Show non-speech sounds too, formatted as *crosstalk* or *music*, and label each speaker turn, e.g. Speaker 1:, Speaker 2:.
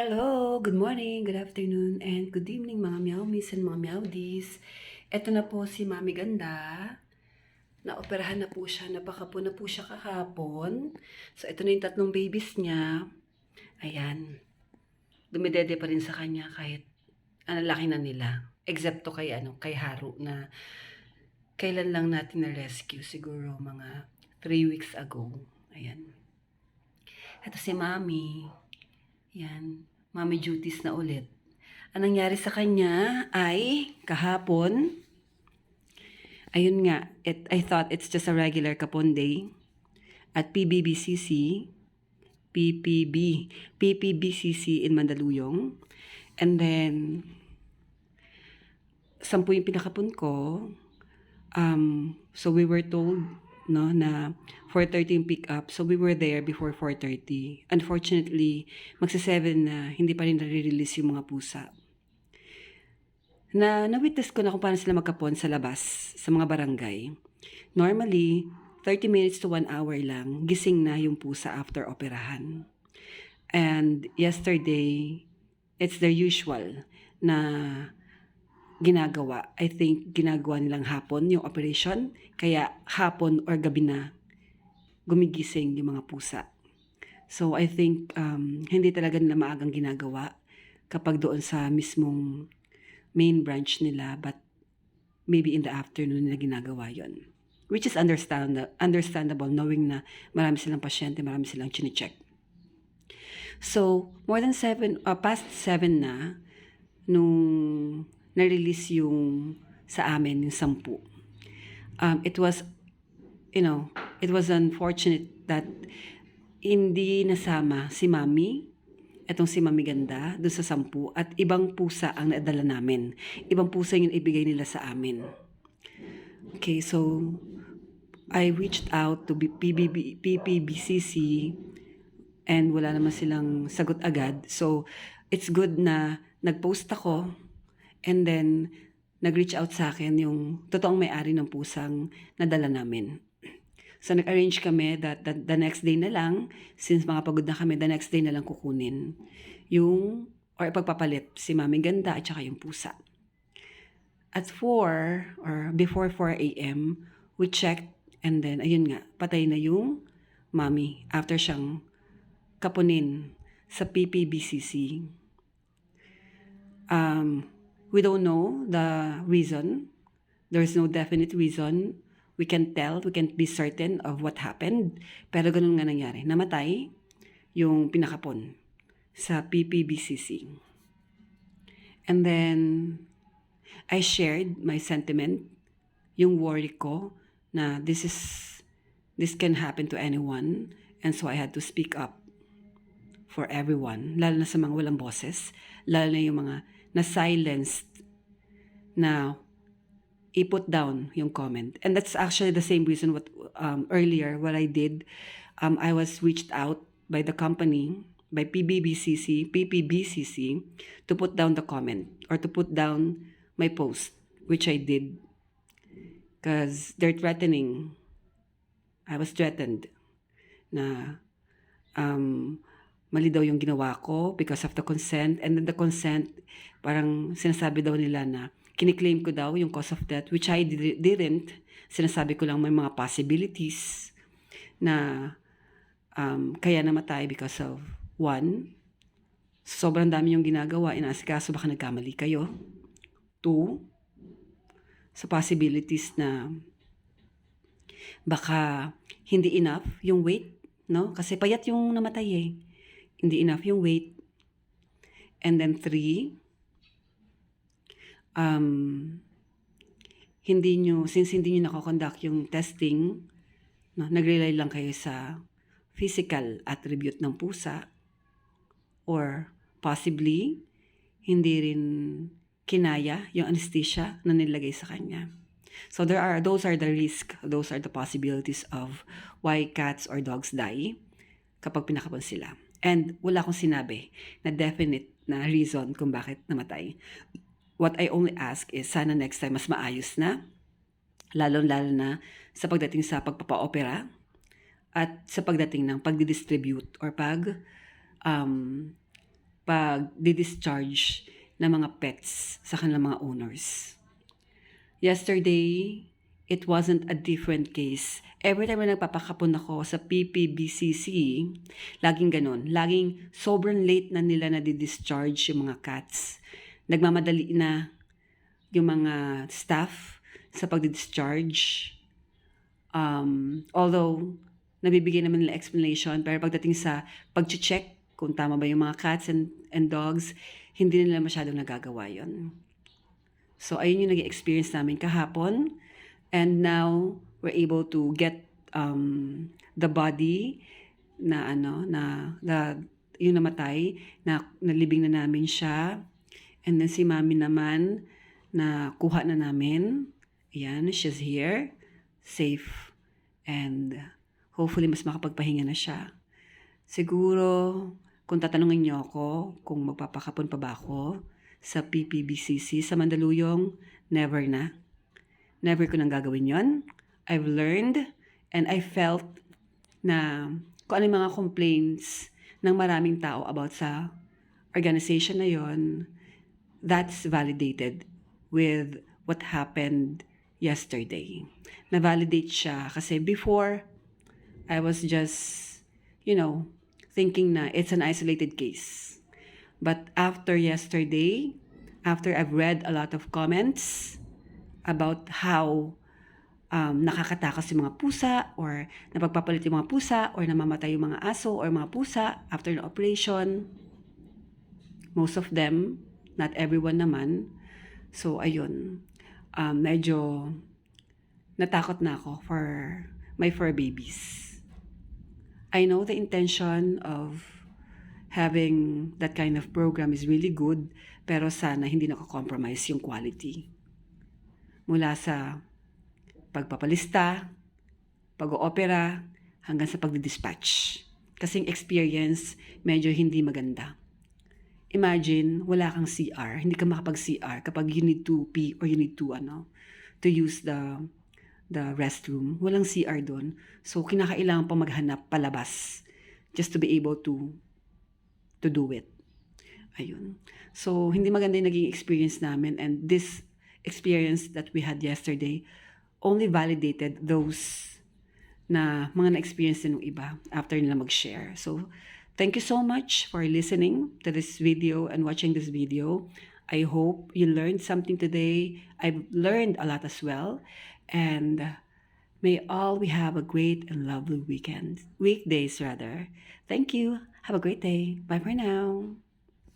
Speaker 1: Hello, good morning, good afternoon, and good evening mga meowmies and mga meowdies. Ito na po si Mami Ganda. Naoperahan na po siya, napakapo na po siya kahapon. So ito na yung tatlong babies niya. Ayan. Dumidede pa rin sa kanya kahit ang laki na nila. Excepto kay ano, kay Haru na kailan lang natin na-rescue. Siguro mga 3 weeks ago. Ayan. Ito si Mami. Yan, mommy duties na ulit. Ang nangyari sa kanya ay kahapon, ayun nga, it, I thought it's just a regular kapon day at PBBCC, PPB, PPBCC in Mandaluyong. And then, sampu yung pinakapon ko. Um, so we were told no na 4:30 yung pick up. So we were there before 4:30. Unfortunately, magsa-7 na hindi pa rin nare-release yung mga pusa. Na na-witness ko na kung paano sila magkapon sa labas sa mga barangay. Normally, 30 minutes to 1 hour lang, gising na yung pusa after operahan. And yesterday, it's the usual na ginagawa. I think ginagawa nilang hapon yung operation. Kaya hapon or gabi na gumigising yung mga pusa. So I think um, hindi talaga nila maagang ginagawa kapag doon sa mismong main branch nila but maybe in the afternoon nila ginagawa yon which is understand understandable knowing na marami silang pasyente, marami silang chinecheck. So, more than seven, uh, past seven na, nung na-release yung sa amin, yung sampu. Um, it was, you know, it was unfortunate that hindi nasama si Mami, etong si Mami Ganda, doon sa sampu, at ibang pusa ang nadala namin. Ibang pusa yung ibigay nila sa amin. Okay, so I reached out to PBB, PPBCC and wala naman silang sagot agad. So, it's good na nag-post ako and then nag-reach out sa akin yung totoong may-ari ng pusang nadala namin. *clears throat* So, nag-arrange kami that, that the next day na lang, since mga pagod na kami, the next day na lang kukunin yung, or ipagpapalit si Mami Ganda at saka yung pusa. At 4 or before 4 a.m., we checked and then, ayun nga, patay na yung mami after siyang kapunin sa PPBCC. Um, we don't know the reason. There's no definite reason. We can tell, we can't be certain of what happened. Pero ganun nga nangyari. Namatay yung pinakapon sa PPBCC. And then, I shared my sentiment, yung worry ko na this is, this can happen to anyone. And so I had to speak up for everyone, lalo na sa mga walang boses, lalo na yung mga na-silenced na i-put down yung comment. And that's actually the same reason what um, earlier what I did. Um, I was reached out by the company, by PBBCC, PPBCC, to put down the comment or to put down my post, which I did. Because they're threatening. I was threatened na um, mali daw yung ginawa ko because of the consent. And then the consent, parang sinasabi daw nila na kiniklaim ko daw yung cause of death, which I di- didn't. Sinasabi ko lang may mga possibilities na um, kaya namatay because of one, sobrang dami yung ginagawa, inaasikaso baka nagkamali kayo. Two, sa possibilities na baka hindi enough yung weight, no? Kasi payat yung namatay eh. Hindi enough yung weight. And then three, um, hindi nyo, since hindi nyo nakakonduct yung testing, no, nag-rely lang kayo sa physical attribute ng pusa or possibly hindi rin kinaya yung anesthesia na nilagay sa kanya. So there are those are the risk, those are the possibilities of why cats or dogs die kapag pinakapon sila. And wala akong sinabi na definite na reason kung bakit namatay. What I only ask is sana next time mas maayos na, lalo-lalo na sa pagdating sa pagpapa-opera at sa pagdating ng pagdidistribute or pag um, pag discharge ng mga pets sa kanilang mga owners. Yesterday, it wasn't a different case. Every time na nagpapakapon ako sa PPBCC, laging ganun. Laging sobrang late na nila na discharge yung mga cats. Nagmamadali na yung mga staff sa pag-discharge. Um, although, nabibigay naman nila explanation, pero pagdating sa pag-check kung tama ba yung mga cats and, and dogs, hindi nila masyadong nagagawa yon. So, ayun yung naging experience namin kahapon. And now, we're able to get um, the body na ano, na, na yung namatay, na nalibing na namin siya. And then si mami naman, na kuha na namin. Ayan, she's here, safe. And hopefully, mas makapagpahinga na siya. Siguro, kung tatanungin niyo ako kung magpapakapon pa ba ako sa PPBCC sa Mandaluyong, never na. Never ko nang gagawin yon. I've learned and I felt na kung ano yung mga complaints ng maraming tao about sa organization na yon, that's validated with what happened yesterday. Na-validate siya kasi before, I was just, you know, thinking na it's an isolated case. But after yesterday, after I've read a lot of comments about how um, nakakatakas yung mga pusa or napagpapalit yung mga pusa or namamatay yung mga aso or mga pusa after the operation. Most of them, not everyone naman. So, ayun. Um, medyo natakot na ako for my fur babies. I know the intention of having that kind of program is really good, pero sana hindi nakakompromise yung quality. Mula sa pagpapalista, pag-oopera, hanggang sa pagdidispatch. Kasing experience, medyo hindi maganda. Imagine, wala kang CR, hindi ka makapag-CR kapag you need to pee or you need to, ano, to use the the restroom. Walang CR doon. So, kinakailangan pa maghanap palabas just to be able to to do it. Ayun. So, hindi maganda yung naging experience namin and this experience that we had yesterday only validated those na mga na-experience din ng iba after nila mag-share. So, thank you so much for listening to this video and watching this video. I hope you learned something today. I've learned a lot as well. And may all we have a great and lovely weekend. Weekdays, rather. Thank you. Have a great day. Bye for now.